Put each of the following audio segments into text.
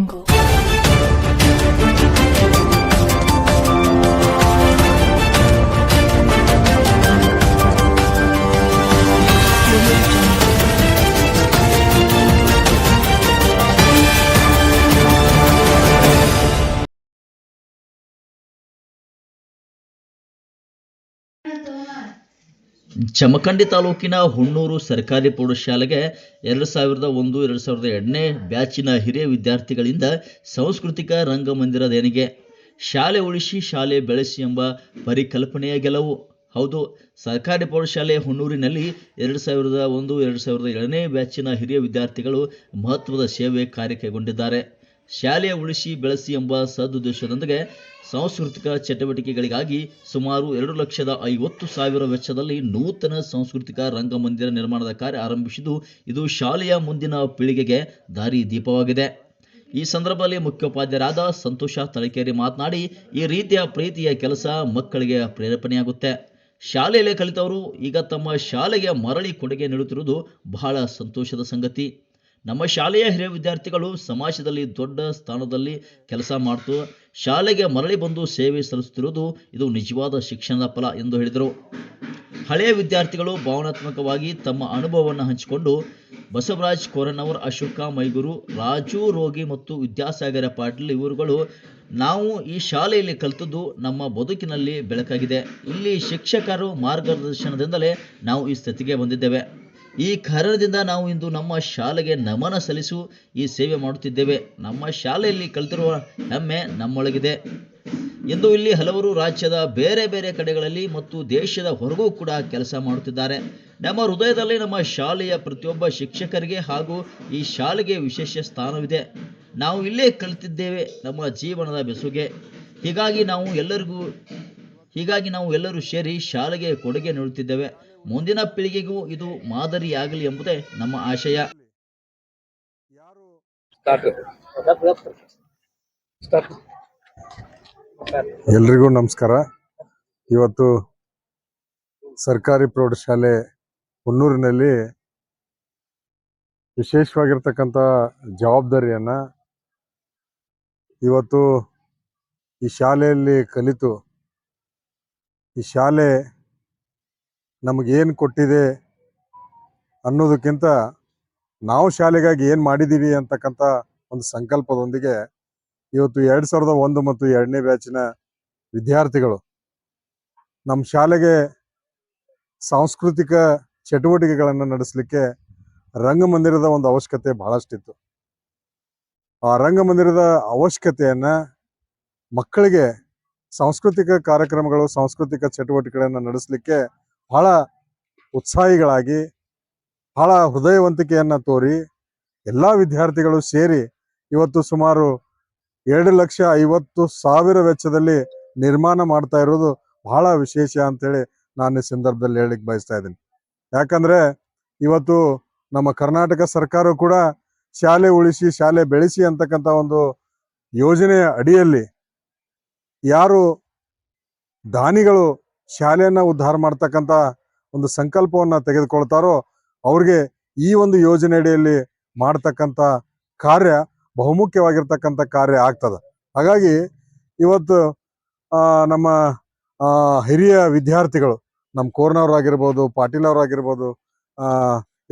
jungle Jamkhandi ತಾಲೂಕಿನ ಹುಣ್ಣೂರು ಸರ್ಕಾರಿ ಪ್ರೌಢಶಾಲೆಗೆ ಎರಡು ಸಾವಿರದ ಒಂದು, ಎರಡು ಸಾವಿರದ ಎರಡನೇ ಬ್ಯಾಚಿನ ಹಿರಿಯ ವಿದ್ಯಾರ್ಥಿಗಳಿಂದ ಸಾಂಸ್ಕೃತಿಕ ರಂಗಮಂದಿರ ದೇಣಿಗೆ ಶಾಲೆ ಉಳಿಸಿ ಶಾಲೆ ಬೆಳೆಸಿ ಎಂಬ ಪರಿಕಲ್ಪನೆಯ ಗೆಲುವು. ಹೌದು, ಸರ್ಕಾರಿ ಪ್ರೌಢಶಾಲೆ ಹುಣ್ಣೂರಿನಲ್ಲಿ ಎರಡು ಸಾವಿರದ ಒಂದು, ಎರಡು ಸಾವಿರದ ಎರಡನೇ ಬ್ಯಾಚಿನ ಹಿರಿಯ ವಿದ್ಯಾರ್ಥಿಗಳು ಮಹತ್ವದ ಸೇವೆ ಕಾರ್ಯ ಕೈಗೊಂಡಿದ್ದಾರೆ ಶಾಲೆಯ ಉಳಿಸಿ ಬೆಳೆಸಿ ಎಂಬ ಸದುದ್ದೇಶದೊಂದಿಗೆ ಸಾಂಸ್ಕೃತಿಕ ಚಟುವಟಿಕೆಗಳಿಗಾಗಿ ಸುಮಾರು ಎರಡು ಲಕ್ಷದ ಐವತ್ತು ಸಾವಿರ ವೆಚ್ಚದಲ್ಲಿ ನೂತನ ಸಾಂಸ್ಕೃತಿಕ ರಂಗಮಂದಿರ ನಿರ್ಮಾಣದ ಕಾರ್ಯ ಆರಂಭಿಸಿದ್ದು, ಇದು ಶಾಲೆಯ ಮುಂದಿನ ಪೀಳಿಗೆಗೆ ದಾರಿ ದೀಪವಾಗಿದೆ. ಈ ಸಂದರ್ಭದಲ್ಲಿ ಮುಖ್ಯೋಪಾಧ್ಯಾಯರಾದ ಸಂತೋಷ ತಳಕೇರಿ ಮಾತನಾಡಿ, ಈ ರೀತಿಯ ಪ್ರೀತಿಯ ಕೆಲಸ ಮಕ್ಕಳಿಗೆ ಪ್ರೇರೇಪಣೆಯಾಗುತ್ತೆ. ಶಾಲೆಯಲ್ಲೇ ಕಲಿತವರು ಈಗ ತಮ್ಮ ಶಾಲೆಗೆ ಮರಳಿ ಕೊಡುಗೆ ನೀಡುತ್ತಿರುವುದು ಬಹಳ ಸಂತೋಷದ ಸಂಗತಿ. ನಮ್ಮ ಶಾಲೆಯ ಹಿರಿಯ ವಿದ್ಯಾರ್ಥಿಗಳು ಸಮಾಜದಲ್ಲಿ ದೊಡ್ಡ ಸ್ಥಾನದಲ್ಲಿ ಕೆಲಸ ಮಾಡ್ತು. ಶಾಲೆಗೆ ಮರಳಿ ಬಂದು ಸೇವೆ ಸಲ್ಲಿಸುತ್ತಿರುವುದು ಇದು ನಿಜವಾದ ಶಿಕ್ಷಣದ ಫಲ ಎಂದು ಹೇಳಿದರು. ಹಳೆಯ ವಿದ್ಯಾರ್ಥಿಗಳು ಭಾವನಾತ್ಮಕವಾಗಿ ತಮ್ಮ ಅನುಭವವನ್ನು ಹಂಚಿಕೊಂಡು ಬಸವರಾಜ್ ಕೋರನವರ್, ಅಶೋಕ ಮೈಗುರು, ರಾಜು ರೋಗಿ ಮತ್ತು ವಿದ್ಯಾಸಾಗರ ಪಾಟೀಲ್ ಇವರುಗಳು ನಾವು ಈ ಶಾಲೆಯಲ್ಲಿ ಕಲಿತದ್ದು ನಮ್ಮ ಬದುಕಿನಲ್ಲಿ ಬೆಳಕಾಗಿದೆ. ಇಲ್ಲಿ ಶಿಕ್ಷಕರು ಮಾರ್ಗದರ್ಶನದಿಂದಲೇ ನಾವು ಈ ಸ್ಥಿತಿಗೆ ಬಂದಿದ್ದೇವೆ. ಈ ಕಾರಣದಿಂದ ನಾವು ಇಂದು ನಮ್ಮ ಶಾಲೆಗೆ ನಮನ ಸಲ್ಲಿಸು, ಈ ಸೇವೆ ಮಾಡುತ್ತಿದ್ದೇವೆ. ನಮ್ಮ ಶಾಲೆಯಲ್ಲಿ ಕಲಿತಿರುವ ಹೆಮ್ಮೆ ನಮ್ಮೊಳಗಿದೆ. ಇಂದು ಇಲ್ಲಿ ಹಲವರು ರಾಜ್ಯದ ಬೇರೆ ಬೇರೆ ಕಡೆಗಳಲ್ಲಿ ಮತ್ತು ದೇಶದ ಹೊರಗೂ ಕೂಡ ಕೆಲಸ ಮಾಡುತ್ತಿದ್ದಾರೆ. ನಮ್ಮ ಹೃದಯದಲ್ಲಿ ನಮ್ಮ ಶಾಲೆಯ ಪ್ರತಿಯೊಬ್ಬ ಶಿಕ್ಷಕರಿಗೆ ಹಾಗೂ ಈ ಶಾಲೆಗೆ ವಿಶೇಷ ಸ್ಥಾನವಿದೆ. ನಾವು ಇಲ್ಲೇ ಕಲಿತಿದ್ದೇವೆ ನಮ್ಮ ಜೀವನದ ಬೆಸುಗೆ. ಹೀಗಾಗಿ ನಾವು ಎಲ್ಲರಿಗೂ, ಹೀಗಾಗಿ ನಾವು ಎಲ್ಲರೂ ಸೇರಿ ಶಾಲೆಗೆ ಕೊಡುಗೆ ನೀಡುತ್ತಿದ್ದೇವೆ. ಮುಂದಿನ ಪೀಳಿಗೆಗೂ ಇದು ಮಾದರಿಯಾಗಲಿ ಎಂಬುದೇ ನಮ್ಮ ಆಶಯ. ಯಾರು ಎಲ್ರಿಗೂ ನಮಸ್ಕಾರ. ಇವತ್ತು ಸರ್ಕಾರಿ ಪ್ರೌಢಶಾಲೆ ಹುನ್ನೂರಿನಲ್ಲಿ ವಿಶೇಷವಾಗಿರ್ತಕ್ಕಂಥ ಜವಾಬ್ದಾರಿಯನ್ನ ಇವತ್ತು ಈ ಶಾಲೆಯಲ್ಲಿ ಕಲಿತು ಈ ಶಾಲೆ ನಮಗೇನು ಕೊಟ್ಟಿದೆ ಅನ್ನೋದಕ್ಕಿಂತ ನಾವು ಶಾಲೆಗಾಗಿ ಏನು ಮಾಡಿದ್ದೀವಿ ಅಂತಕ್ಕಂಥ ಒಂದು ಸಂಕಲ್ಪದೊಂದಿಗೆ ಇವತ್ತು ಎರಡು ಸಾವಿರದ ಒಂದು ಮತ್ತು ಎರಡನೇ ಬ್ಯಾಚಿನ ವಿದ್ಯಾರ್ಥಿಗಳು ನಮ್ಮ ಶಾಲೆಗೆ ಸಾಂಸ್ಕೃತಿಕ ಚಟುವಟಿಕೆಗಳನ್ನು ನಡೆಸಲಿಕ್ಕೆ ರಂಗಮಂದಿರದ ಒಂದು ಅವಶ್ಯಕತೆ ಬಹಳಷ್ಟಿತ್ತು. ಆ ರಂಗಮಂದಿರದ ಅವಶ್ಯಕತೆಯನ್ನು ಮಕ್ಕಳಿಗೆ ಸಾಂಸ್ಕೃತಿಕ ಕಾರ್ಯಕ್ರಮಗಳು, ಸಾಂಸ್ಕೃತಿಕ ಚಟುವಟಿಕೆಗಳನ್ನು ನಡೆಸಲಿಕ್ಕೆ ಬಹಳ ಉತ್ಸಾಹಿಗಳಾಗಿ, ಬಹಳ ಹೃದಯವಂತಿಕೆಯನ್ನು ತೋರಿ ಎಲ್ಲ ವಿದ್ಯಾರ್ಥಿಗಳು ಸೇರಿ ಇವತ್ತು ಸುಮಾರು ಎರಡು ಲಕ್ಷ ಐವತ್ತು ಸಾವಿರ ವೆಚ್ಚದಲ್ಲಿ ನಿರ್ಮಾಣ ಮಾಡ್ತಾ ಇರೋದು ಬಹಳ ವಿಶೇಷ ಅಂತೇಳಿ ನಾನು ಈ ಸಂದರ್ಭದಲ್ಲಿ ಹೇಳಿಕ್ ಬಯಸ್ತಾ ಇದ್ದೀನಿ. ಯಾಕಂದರೆ ಇವತ್ತು ನಮ್ಮ ಕರ್ನಾಟಕ ಸರ್ಕಾರ ಕೂಡ ಶಾಲೆ ಉಳಿಸಿ, ಶಾಲೆ ಬೆಳೆಸಿ ಅಂತಕ್ಕಂಥ ಒಂದು ಯೋಜನೆಯ ಅಡಿಯಲ್ಲಿ ಯಾರು ದಾನಿಗಳು ಶಾಲೆಯನ್ನ ಉದ್ಧಾರ ಮಾಡ್ತಕ್ಕಂಥ ಒಂದು ಸಂಕಲ್ಪವನ್ನ ತೆಗೆದುಕೊಳ್ತಾರೋ, ಅವ್ರಿಗೆ ಈ ಒಂದು ಯೋಜನೆ ಅಡಿಯಲ್ಲಿ ಮಾಡ್ತಕ್ಕಂಥ ಕಾರ್ಯ ಬಹುಮುಖ್ಯವಾಗಿರ್ತಕ್ಕಂಥ ಕಾರ್ಯ ಆಗ್ತದೆ. ಹಾಗಾಗಿ ಇವತ್ತು ನಮ್ಮ ಹಿರಿಯ ವಿದ್ಯಾರ್ಥಿಗಳು, ನಮ್ಮ ಕೋರ್ನವ್ರಾಗಿರ್ಬೋದು ಪಾಟೀಲ್ ಅವರಾಗಿರ್ಬೋದು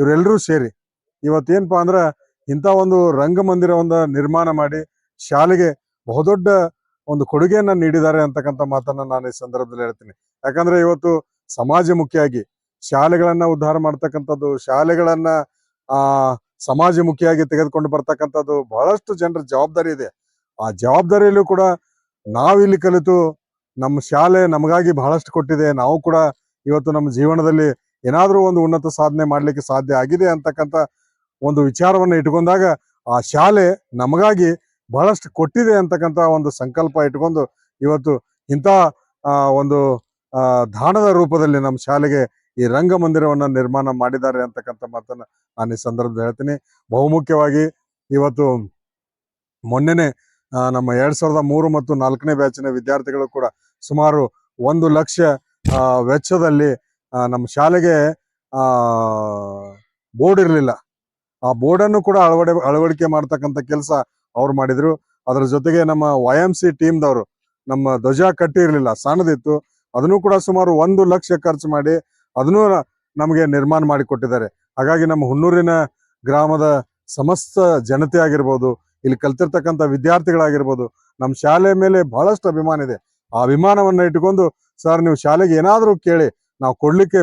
ಇವರೆಲ್ಲರೂ ಸೇರಿ ಇವತ್ತೇನಪ್ಪ ಅಂದ್ರೆ ಇಂಥ ಒಂದು ರಂಗಮಂದಿರವನ್ನು ನಿರ್ಮಾಣ ಮಾಡಿ ಶಾಲೆಗೆ ಬಹುದೊಡ್ಡ ಒಂದು ಕೊಡುಗೆಯನ್ನ ನೀಡಿದ್ದಾರೆ ಅಂತಕ್ಕಂಥ ಮಾತನ್ನ ನಾನು ಈ ಸಂದರ್ಭದಲ್ಲಿ ಹೇಳ್ತೀನಿ. ಯಾಕಂದ್ರೆ ಇವತ್ತು ಸಮಾಜ ಮುಖ್ಯವಾಗಿ ಶಾಲೆಗಳನ್ನ ಉದ್ಧಾರ ಮಾಡ್ತಕ್ಕಂಥದ್ದು, ಶಾಲೆಗಳನ್ನ, ಆ ಸಮಾಜಮುಖಿಯಾಗಿ ತೆಗೆದುಕೊಂಡು ಬರ್ತಕ್ಕಂಥದ್ದು ಬಹಳಷ್ಟು ಜನರ ಜವಾಬ್ದಾರಿ ಇದೆ. ಆ ಜವಾಬ್ದಾರಿಯಲ್ಲೂ ಕೂಡ ನಾವಿಲ್ಲಿ ಕಲಿತು ನಮ್ಮ ಶಾಲೆ ನಮಗಾಗಿ ಬಹಳಷ್ಟು ಕೊಟ್ಟಿದೆ. ನಾವು ಕೂಡ ಇವತ್ತು ನಮ್ಮ ಜೀವನದಲ್ಲಿ ಏನಾದರೂ ಒಂದು ಉನ್ನತ ಸಾಧನೆ ಮಾಡ್ಲಿಕ್ಕೆ ಸಾಧ್ಯ ಆಗಿದೆ ಅಂತಕ್ಕಂಥ ಒಂದು ವಿಚಾರವನ್ನ ಇಟ್ಕೊಂಡಾಗ ಆ ಶಾಲೆ ನಮಗಾಗಿ ಬಹಳಷ್ಟು ಕೊಟ್ಟಿದೆ ಅಂತಕ್ಕಂಥ ಒಂದು ಸಂಕಲ್ಪ ಇಟ್ಕೊಂಡು ಇವತ್ತು ಇಂಥ ಒಂದು ದಾನದ ರೂಪದಲ್ಲಿ ನಮ್ಮ ಶಾಲೆಗೆ ಈ ರಂಗಮಂದಿರವನ್ನು ನಿರ್ಮಾಣ ಮಾಡಿದ್ದಾರೆ ಅಂತಕ್ಕಂಥ ಮಾತನ್ನು ನಾನು ಈ ಸಂದರ್ಭದಲ್ಲಿ ಹೇಳ್ತೀನಿ. ಬಹುಮುಖ್ಯವಾಗಿ ಇವತ್ತು ಮೊನ್ನೆನೆ ನಮ್ಮ ಎರಡ್ ಸಾವಿರದ ಮೂರು ಮತ್ತು ನಾಲ್ಕನೇ ಬ್ಯಾಚಿನ ವಿದ್ಯಾರ್ಥಿಗಳು ಕೂಡ ಸುಮಾರು ಒಂದು ಲಕ್ಷ ವೆಚ್ಚದಲ್ಲಿ ನಮ್ಮ ಶಾಲೆಗೆ ಬೋರ್ಡ್ ಇರಲಿಲ್ಲ. ಆ ಬೋರ್ಡನ್ನು ಕೂಡ ಅಳವಡೆ, ಅಳವಡಿಕೆ ಮಾಡ್ತಕ್ಕಂಥ ಕೆಲಸ ಅವ್ರು ಮಾಡಿದ್ರು. ಅದ್ರ ಜೊತೆಗೆ ನಮ್ಮ ವೈ ಎಂ ಸಿ ಟೀಮ್ದವರು ನಮ್ಮ ಧ್ವಜ ಕಟ್ಟಿರಲಿಲ್ಲ ಸಣ್ಣದಿತ್ತು ಅದನ್ನು ಕೂಡ ಸುಮಾರು ಒಂದು ಲಕ್ಷ ಖರ್ಚು ಮಾಡಿ ಅದನ್ನು ನಮಗೆ ನಿರ್ಮಾಣ ಮಾಡಿ ಕೊಟ್ಟಿದ್ದಾರೆ. ಹಾಗಾಗಿ ನಮ್ಮ ಹುನ್ನೂರಿನ ಗ್ರಾಮದ ಸಮಸ್ತ ಜನತೆ ಆಗಿರ್ಬೋದು, ಇಲ್ಲಿ ಕಲ್ತಿರ್ತಕ್ಕಂಥ ವಿದ್ಯಾರ್ಥಿಗಳಾಗಿರ್ಬೋದು, ನಮ್ಮ ಶಾಲೆ ಮೇಲೆ ಬಹಳಷ್ಟು ಅಭಿಮಾನ ಇದೆ. ಆ ಅಭಿಮಾನವನ್ನ ಇಟ್ಕೊಂಡು ಸರ್, ನೀವು ಶಾಲೆಗೆ ಏನಾದರೂ ಕೇಳಿ, ನಾವು ಕೊಡಲಿಕ್ಕೆ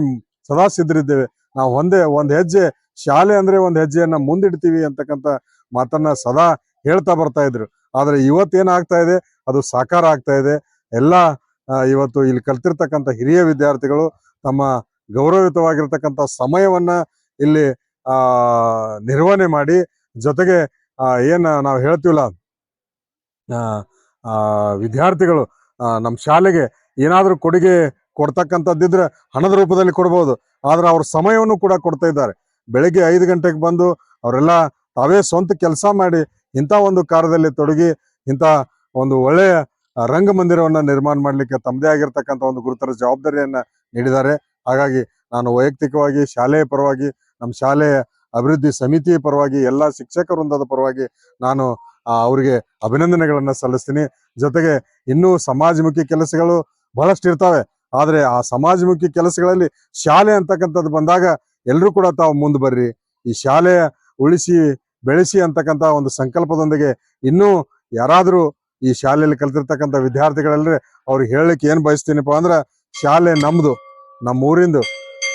ಸದಾ ಸಿದ್ಧರಿದ್ದೇವೆ. ನಾವು ಒಂದೇ, ಒಂದು ಹೆಜ್ಜೆ, ಶಾಲೆ ಅಂದ್ರೆ ಒಂದು ಹೆಜ್ಜೆಯನ್ನ ಮುಂದಿಡ್ತೀವಿ ಅಂತಕ್ಕಂಥ ಮಾತನ್ನ ಸದಾ ಹೇಳ್ತಾ ಬರ್ತಾ ಇದ್ರು. ಆದ್ರೆ ಇವತ್ತೇನಾಗ್ತಾ ಇದೆ? ಅದು ಸಾಕಾರ ಆಗ್ತಾ ಇದೆ. ಎಲ್ಲ ಇವತ್ತು ಇಲ್ಲಿ ಕಲ್ತಿರ್ತಕ್ಕಂಥ ಹಿರಿಯ ವಿದ್ಯಾರ್ಥಿಗಳು ತಮ್ಮ ಗೌರವಯುತವಾಗಿರ್ತಕ್ಕಂಥ ಸಮಯವನ್ನ ಇಲ್ಲಿ, ಆ, ನಿರ್ವಹಣೆ ಮಾಡಿ, ಜೊತೆಗೆ ಏನು ನಾವು ಹೇಳ್ತೀವಲ್ಲ ವಿದ್ಯಾರ್ಥಿಗಳು ನಮ್ಮ ಶಾಲೆಗೆ ಏನಾದರೂ ಕೊಡುಗೆ ಕೊಡ್ತಕ್ಕಂಥದ್ದಿದ್ರೆ ಹಣದ ರೂಪದಲ್ಲಿ ಕೊಡ್ಬೋದು. ಆದ್ರೆ ಅವ್ರ ಸಮಯವನ್ನು ಕೂಡ ಕೊಡ್ತಾ ಇದ್ದಾರೆ. ಬೆಳಿಗ್ಗೆ ಐದು ಗಂಟೆಗೆ ಬಂದು ಅವರೆಲ್ಲ ತಾವೇ ಸ್ವಂತ ಕೆಲಸ ಮಾಡಿ ಇಂಥ ಒಂದು ಕಾರ್ಯದಲ್ಲಿ ತೊಡಗಿ ಇಂಥ ಒಂದು ಒಳ್ಳೆಯ ರಂಗಮಂದಿರವನ್ನು ನಿರ್ಮಾಣ ಮಾಡಲಿಕ್ಕೆ ತಮ್ಮದೇ ಆಗಿರ್ತಕ್ಕಂಥ ಒಂದು ಗುರುತರ ಜವಾಬ್ದಾರಿಯನ್ನ ನೀಡಿದ್ದಾರೆ. ಹಾಗಾಗಿ ನಾನು ವೈಯಕ್ತಿಕವಾಗಿ, ಶಾಲೆಯ ಪರವಾಗಿ, ನಮ್ಮ ಶಾಲೆಯ ಅಭಿವೃದ್ಧಿ ಸಮಿತಿಯ ಪರವಾಗಿ, ಎಲ್ಲ ಶಿಕ್ಷಕ ವೃಂದದ ಪರವಾಗಿ ನಾನು ಅವರಿಗೆ ಅಭಿನಂದನೆಗಳನ್ನು ಸಲ್ಲಿಸ್ತೀನಿ. ಜೊತೆಗೆ ಇನ್ನೂ ಸಮಾಜಮುಖಿ ಕೆಲಸಗಳು ಬಹಳಷ್ಟು ಇರ್ತವೆ. ಆದರೆ ಆ ಸಮಾಜಮುಖಿ ಕೆಲಸಗಳಲ್ಲಿ ಶಾಲೆ ಅಂತಕ್ಕಂಥದ್ದು ಬಂದಾಗ ಎಲ್ಲರೂ ಕೂಡ ತಾವು ಮುಂದೆ ಬರ್ರಿ. ಈ ಶಾಲೆಯ ಉಳಿಸಿ ಬೆಳೆಸಿ ಅಂತಕ್ಕಂಥ ಒಂದು ಸಂಕಲ್ಪದೊಂದಿಗೆ ಇನ್ನೂ ಯಾರಾದರೂ ಈ ಶಾಲೆಯಲ್ಲಿ ಕಲ್ತಿರ್ತಕ್ಕಂಥ ವಿದ್ಯಾರ್ಥಿಗಳಲ್ಲಿ ಅವ್ರಿಗೆ ಹೇಳಲಿಕ್ಕೆ ಏನ್ ಬಯಸ್ತೀನಿಪ್ಪ ಅಂದ್ರೆ ಶಾಲೆ ನಮ್ಮದು ನಮ್ಮ ಊರಿಂದು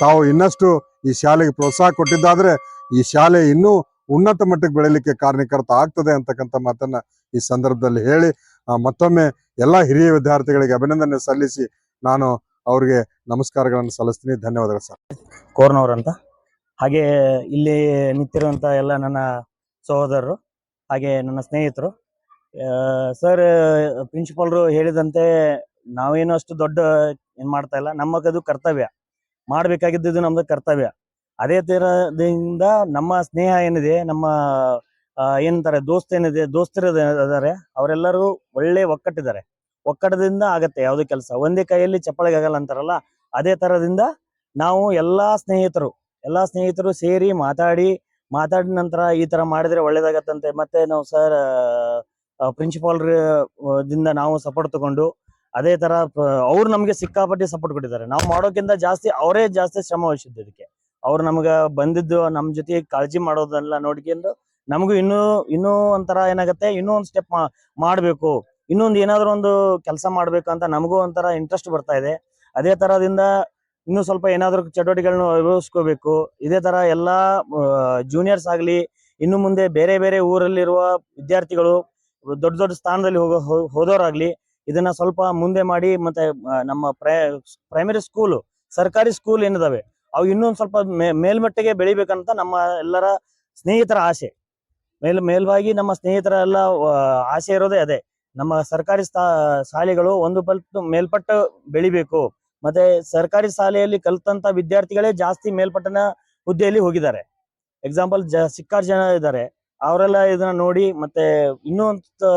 ತಾವು ಇನ್ನಷ್ಟು ಈ ಶಾಲೆಗೆ ಪ್ರೋತ್ಸಾಹ ಕೊಟ್ಟಿದ್ದಾದ್ರೆ ಈ ಶಾಲೆ ಇನ್ನೂ ಉನ್ನತ ಮಟ್ಟಕ್ಕೆ ಬೆಳೀಲಿಕ್ಕೆ ಕಾರಣೀಕರ್ತ ಆಗ್ತದೆ ಅಂತಕ್ಕಂಥ ಮಾತನ್ನ ಈ ಸಂದರ್ಭದಲ್ಲಿ ಹೇಳಿ ಮತ್ತೊಮ್ಮೆ ಎಲ್ಲಾ ಹಿರಿಯ ವಿದ್ಯಾರ್ಥಿಗಳಿಗೆ ಅಭಿನಂದನೆ ಸಲ್ಲಿಸಿ ನಾನು ಅವ್ರಿಗೆ ನಮಸ್ಕಾರಗಳನ್ನು ಸಲ್ಲಿಸ್ತೀನಿ. ಧನ್ಯವಾದಗಳು ಸರ್. ಕೋರ್ನವ್ರಂತ ಹಾಗೆ ಇಲ್ಲಿ ನಿಂತಿರುವಂತ ಎಲ್ಲ ನನ್ನ ಸಹೋದರರು, ಹಾಗೆ ನನ್ನ ಸ್ನೇಹಿತರು. ಸರ್ ಪ್ರಿನ್ಸಿಪಾಲ್ರು ಹೇಳಿದಂತೆ ನಾವೇನು ಅಷ್ಟು ದೊಡ್ಡ ಏನು ಮಾಡ್ತಾ ಇಲ್ಲ. ನಮಗದು ಕರ್ತವ್ಯ. ಮಾಡಬೇಕಾಗಿದ್ದು ನಮ್ಮದು ಕರ್ತವ್ಯ. ಅದೇ ತರದಿಂದ ನಮ್ಮ ಸ್ನೇಹ ಏನಿದೆ, ನಮ್ಮ ಏನಂತಾರೆ, ದೋಸ್ತ ಏನಿದೆ ದೋಸ್ತರು ಇದಾರೆ ಅವರೆಲ್ಲರೂ ಒಳ್ಳೆ ಒಕ್ಕಟ್ಟಿದ್ದಾರೆ. ಒಕ್ಕಟದಿಂದ ಆಗತ್ತೆ, ಯಾವುದೇ ಕೆಲಸ. ಒಂದೇ ಕೈಯಲ್ಲಿ ಚಪ್ಪಳಿಗೆ ಆಗಲ್ಲ ಅಂತಾರಲ್ಲ, ಅದೇ ತರದಿಂದ ನಾವು ಎಲ್ಲಾ ಸ್ನೇಹಿತರು ಎಲ್ಲಾ ಸ್ನೇಹಿತರು ಸೇರಿ ಮಾತಾಡಿ ಮಾತಾಡಿದ ನಂತರ ಈ ತರ ಮಾಡಿದ್ರೆ ಒಳ್ಳೇದಾಗತ್ತಂತೆ. ಮತ್ತೆ ನಾವು ಸರ್ ಪ್ರಿನ್ಸಿಪಾಲ್ ದಿಂದ ನಾವು ಸಪೋರ್ಟ್ ತಗೊಂಡು ಅದೇ ತರ ಅವ್ರು ನಮ್ಗೆ ಸಿಕ್ಕಾಪಟ್ಟಿ ಸಪೋರ್ಟ್ ಕೊಟ್ಟಿದ್ದಾರೆ. ನಾವು ಮಾಡೋಕ್ಕಿಂತ ಜಾಸ್ತಿ ಅವರೇ ಜಾಸ್ತಿ ಶ್ರಮ ವಹಿಸಿದ್ದು ಇದಕ್ಕೆ. ಅವ್ರು ನಮ್ಗೆ ಬಂದಿದ್ದು ನಮ್ ಜೊತೆ ಕಾಳಜಿ ಮಾಡೋದೆಲ್ಲ ನೋಡ್ಕೊಂಡು ನಮಗೂ ಇನ್ನೂ ಇನ್ನೂ ಒಂಥರ ಏನಾಗತ್ತೆ, ಇನ್ನೂ ಒಂದು ಸ್ಟೆಪ್ ಮಾಡಬೇಕು. ಇನ್ನೊಂದು ಏನಾದ್ರು ಒಂದು ಕೆಲಸ ಮಾಡ್ಬೇಕು ಅಂತ ನಮಗೂ ಒಂಥರ ಇಂಟ್ರೆಸ್ಟ್ ಬರ್ತಾ ಇದೆ. ಅದೇ ತರದಿಂದ ಇನ್ನೂ ಸ್ವಲ್ಪ ಏನಾದ್ರು ಚಟುವಟಿಕೆಗಳನ್ನ ಅಳವಡಿಸ್ಕೋಬೇಕು ಇದೇ ತರ ಎಲ್ಲಾ ಜೂನಿಯರ್ಸ್ ಆಗಲಿ, ಇನ್ನು ಮುಂದೆ ಬೇರೆ ಬೇರೆ ಊರಲ್ಲಿರುವ ವಿದ್ಯಾರ್ಥಿಗಳು, ದೊಡ್ಡ ದೊಡ್ಡ ಸ್ಥಾನದಲ್ಲಿ ಹೋಗೋ ಹೋದವರಾಗ್ಲಿ, ಇದನ್ನ ಸ್ವಲ್ಪ ಮುಂದೆ ಮಾಡಿ, ಮತ್ತೆ ನಮ್ಮ ಪ್ರೈಮರಿ ಸ್ಕೂಲ್ ಸರ್ಕಾರಿ ಸ್ಕೂಲ್ ಏನಿದಾವೆ, ಅವು ಇನ್ನೊಂದ್ ಸ್ವಲ್ಪ ಮೇಲ್ಮಟ್ಟಿಗೆ ಬೆಳಿಬೇಕಂತ ನಮ್ಮ ಎಲ್ಲರ ಸ್ನೇಹಿತರ ಆಸೆ. ಮೇಲ್, ಮೇಲ್ವಾಗಿ ನಮ್ಮ ಸ್ನೇಹಿತರ ಎಲ್ಲ ಆಸೆ ಇರೋದೇ ಅದೇ. ನಮ್ಮ ಸರ್ಕಾರಿ ಶಾಲೆಗಳು ಒಂದು ಪಟ್ಟು ಮೇಲ್ಪಟ್ಟು ಬೆಳಿಬೇಕು. ಮತ್ತೆ ಸರ್ಕಾರಿ ಶಾಲೆಯಲ್ಲಿ ಕಲ್ತಂತ ವಿದ್ಯಾರ್ಥಿಗಳೇ ಜಾಸ್ತಿ ಮೇಲ್ಪಟ್ಟನ ಹುದ್ದೆಯಲ್ಲಿ ಹೋಗಿದ್ದಾರೆ. ಎಕ್ಸಾಂಪಲ್ ಜ ಸಿಕ್ಕಾರು ಜನ ಇದ್ದಾರೆ. ಅವರೆಲ್ಲ ಇದನ್ನ ನೋಡಿ ಮತ್ತೆ ಇನ್ನೂ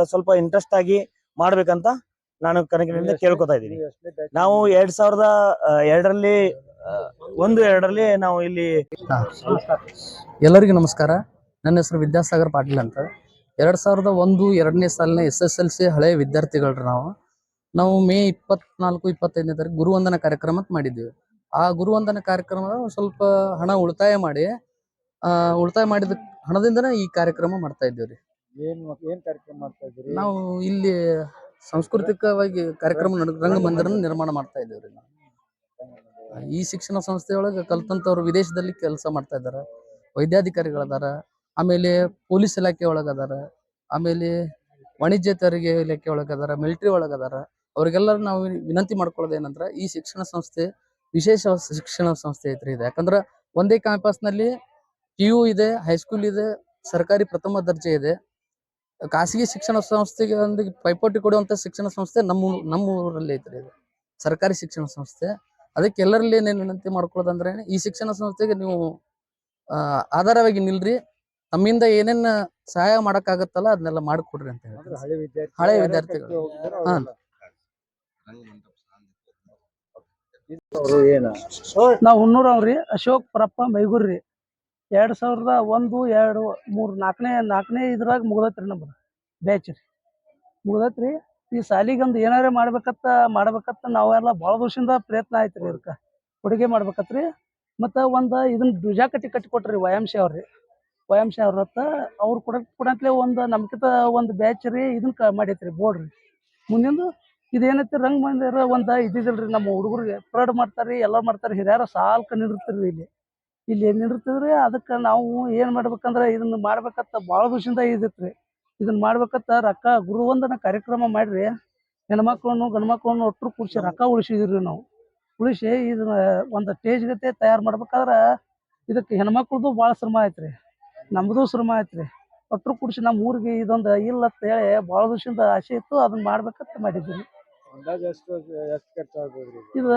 ಸ್ವಲ್ಪ ಇಂಟ್ರೆಸ್ಟ್ ಆಗಿ ಮಾಡ್ಬೇಕಂತ ನಾನು ಕನಕಿನಿಂದ ಕೇಳ್ಕೊತಾ ಇದ್ದೀನಿ. ನಾವು ಎರಡ್ ಸಾವಿರದ ಎರಡರಲ್ಲಿ ಆ, ಒಂದು ಎರಡರಲ್ಲಿ ನಾವು ಇಲ್ಲಿ ಎಲ್ಲರಿಗೂ ನಮಸ್ಕಾರ. ನನ್ನ ಹೆಸರು ವಿದ್ಯಾಸಾಗರ್ ಪಾಟೀಲ್ ಅಂತ. ಎರಡ್ ಸಾವಿರದ ಒಂದು ಎರಡನೇ ಸಾಲಿನ ಎಸ್ ಎಸ್ ಎಲ್ ಸಿ ಹಳೆಯ ವಿದ್ಯಾರ್ಥಿಗಳ್ರಿ ನಾವು. ನಾವು ಮೇ ಇಪ್ಪತ್ನಾಲ್ಕು ಇಪ್ಪತ್ತೈದನೇ ತಾರೀಕು ಗುರುವಂದನ ಕಾರ್ಯಕ್ರಮ ಮಾಡಿದ್ದೇವೆ. ಮಾಡಿದ್ದೀವಿ ಆ ಗುರುವಂದನ ಕಾರ್ಯಕ್ರಮ ಸ್ವಲ್ಪ ಹಣ ಉಳಿತಾಯ ಮಾಡಿ ಆ ಉಳಿತಾಯ ಮಾಡಿದ ಹಣದಿಂದನೇ ಈ ಕಾರ್ಯಕ್ರಮ ಮಾಡ್ತಾ ಇದ್ದೀವಿ ರೀ ಏನ್ ಏನ್ ಕಾರ್ಯಕ್ರಮ ಮಾಡ್ತಾ ಇದ್ದೀರಿ? ನಾವು ಇಲ್ಲಿ ಸಾಂಸ್ಕೃತಿಕವಾಗಿ ಕಾರ್ಯಕ್ರಮ ರಂಗಮಂದಿರ ರಂಗಮಂದಿರನ ನಿರ್ಮಾಣ ಮಾಡ್ತಾ ಇದ್ದೀವಿ ರೀ ನಾವು ಈ ಶಿಕ್ಷಣ ಸಂಸ್ಥೆಯೊಳಗೆ ಕಲ್ತಂತವ್ರು ವಿದೇಶದಲ್ಲಿ ಕೆಲಸ ಮಾಡ್ತಾ ಇದ್ದಾರೆ. ವೈದ್ಯಾಧಿಕಾರಿಗಳದಾರ ಆಮೇಲೆ ಪೊಲೀಸ್ ಇಲಾಖೆ ಒಳಗದಾರ ಆಮೇಲೆ ವಾಣಿಜ್ಯ ತೆರಿಗೆ ಇಲಾಖೆ ಒಳಗದಾರ ಮಿಲಿಟರಿ ಒಳಗದಾರ. ಅವ್ರಿಗೆಲ್ಲರೂ ನಾವು ವಿನಂತಿ ಮಾಡ್ಕೊಳ್ಳೋದು ಏನಂದ್ರೆ ಈ ಶಿಕ್ಷಣ ಸಂಸ್ಥೆ ವಿಶೇಷ ಶಿಕ್ಷಣ ಸಂಸ್ಥೆ ಐತ್ರಿ ಇದು. ಯಾಕಂದ್ರೆ ಒಂದೇ ಕ್ಯಾಂಪಸ್ನಲ್ಲಿ ಪಿ ಯು ಇದೆ ಹೈಸ್ಕೂಲ್ ಇದೆ ಸರ್ಕಾರಿ ಪ್ರಥಮ ದರ್ಜೆ ಇದೆ. ಖಾಸಗಿ ಶಿಕ್ಷಣ ಸಂಸ್ಥೆಗೆ ಪೈಪೋಟಿ ಕೊಡುವಂತ ಶಿಕ್ಷಣ ಸಂಸ್ಥೆ ನಮ್ಮ ನಮ್ಮ ಊರಲ್ಲಿ ಐತ್ರಿ ಇದು. ಸರ್ಕಾರಿ ಶಿಕ್ಷಣ ಸಂಸ್ಥೆ. ಅದಕ್ಕೆ ಎಲ್ಲರಲ್ಲಿ ಏನೇನು ವಿನಂತಿ ಮಾಡ್ಕೊಳ್ಳೋದಂದ್ರೆ ಈ ಶಿಕ್ಷಣ ಸಂಸ್ಥೆಗೆ ನೀವು ಆಧಾರವಾಗಿ ನಿಲ್ರಿ. ನಮ್ಮಿಂದ ಏನೇನ್ ಸಹಾಯ ಮಾಡಕ್ಕಾಗತ್ತಲ್ಲ ಅದನ್ನೆಲ್ಲ ಮಾಡಿಕೊಡ್ರಿ ಅಂತ ಹೇಳಿ ಹಳೆ ವಿದ್ಯಾರ್ಥಿಗಳು. ಹಾ. ಅವರು ಏನ? ನಾವು ಹುನ್ನೂರ್ ಅವ್ರಿ ಅಶೋಕ್ ಪರಪ್ಪ ಮೈಗೂರ್ರಿ ಎರಡ್ ಸಾವಿರದ ಒಂದು ಎರಡು ಮೂರು ನಾಲ್ಕನೇ ನಾಲ್ಕನೇ ಇದ್ರಾಗ ಮುಗ್ದತ್ರಿ ನಮ್ದು ಬ್ಯಾಚ್ ರೀ. ಮುಗ್ದತ್ರಿ ಈ ಸಾಲಿಗಂದು ಏನಾರ ಮಾಡ್ಬೇಕತ್ತ ಮಾಡ್ಬೇಕತ್ತ ನಾವೆಲ್ಲ ಭಾಳ ವರ್ಷದಿಂದ ಪ್ರಯತ್ನ ಆಯ್ತು ರೀ ಇದಕ್ಕೆ ಕೊಡುಗೆ ಮಾಡ್ಬೇಕತ್ರಿ ಮತ್ತು ಒಂದು ಇದನ್ನ ಧ್ವಜ ಕಟ್ಟಿ ಕಟ್ಟಿ ಕೊಟ್ರಿ ವಯಾಂಶ ಅವ್ರಿ. ವಯಾಂಶ ಅವ್ರ ಹತ್ತ ಅವ್ರು ಕೊಡ ಕೊಡಕ್ಲೆ ಒಂದು ನಮ್ಕಿಂತ ಒಂದು ಬ್ಯಾಚ್ ರೀ ಇದನ್ನ ಕ ಮಾಡೈತ್ರಿ ಬೋರ್ಡ್ ರೀ. ಮುಂದಿಂದು ಇದೇನೈತಿ ರಂಗ ಮಂದಿರ ಒಂದು ಇದ್ದಿದ್ದಿಲ್ರಿ ನಮ್ಮ ಹುಡುಗರಿಗೆ. ಪ್ರೌಡ್ ಮಾಡ್ತಾರೆ ಎಲ್ಲ ಮಾಡ್ತಾರೆ ಹಿರಿಯರ ಸಾಲ್ಕ ನಿಂದಿರ್ತೀರಿ ಇಲ್ಲಿ. ಇಲ್ಲಿ ನಿಂದಿರ್ತಿದ್ರಿ? ಅದಕ್ಕೆ ನಾವು ಏನು ಮಾಡ್ಬೇಕಂದ್ರೆ ಇದನ್ನ ಮಾಡ್ಬೇಕಂತ ಭಾಳ ದಿವಸದಿಂದ ಇದಿತ್ರಿ. ಇದನ್ನ ಮಾಡ್ಬೇಕಂತ ರೊಕ್ಕ ಗುರುವಂದನ ಕಾರ್ಯಕ್ರಮ ಮಾಡ್ರಿ. ಹೆಣ್ಮಕ್ಳನ್ನು, ಗಂಡ್ಮಕ್ಳನ್ನು ಒಟ್ಟರು ಕೂಡಿಸಿ ರೊಕ್ಕ ಉಳಿಸಿದ್ರಿ ನಾವು. ಉಳಿಸಿ ಇದನ್ನ ಒಂದು ಸ್ಟೇಜ್ ಗತೆ ತಯಾರು ಮಾಡ್ಬೇಕಾದ್ರೆ ಇದಕ್ಕೆ ಹೆಣ್ಮಕ್ಳದು ಭಾಳ ಶ್ರಮ ಐತ್ರಿ ನಮ್ಮದು ಶ್ರಮ ಐತ್ರಿ ಒಟ್ಟರು ಕೂಡಿಸಿ ನಮ್ಮ ಊರಿಗೆ ಇದೊಂದು ಇಲ್ಲ ಅಂತ ಹೇಳಿ ಭಾಳ ದಿವಸದಿಂದ ಆಸೆ ಇತ್ತು, ಅದನ್ನ ಮಾಡ್ಬೇಕಂತ ಮಾಡಿದ್ವಿ. ಅಂದಾಜು ಎಷ್ಟು ಎಷ್ಟು ಖರ್ಚಾಗ್ಬೋದು ಇದು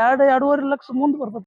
ಎರಡು ಎರಡೂವರೆ ಲಕ್ಷ ಮುಂದೆ ಬರ್ತದೆ.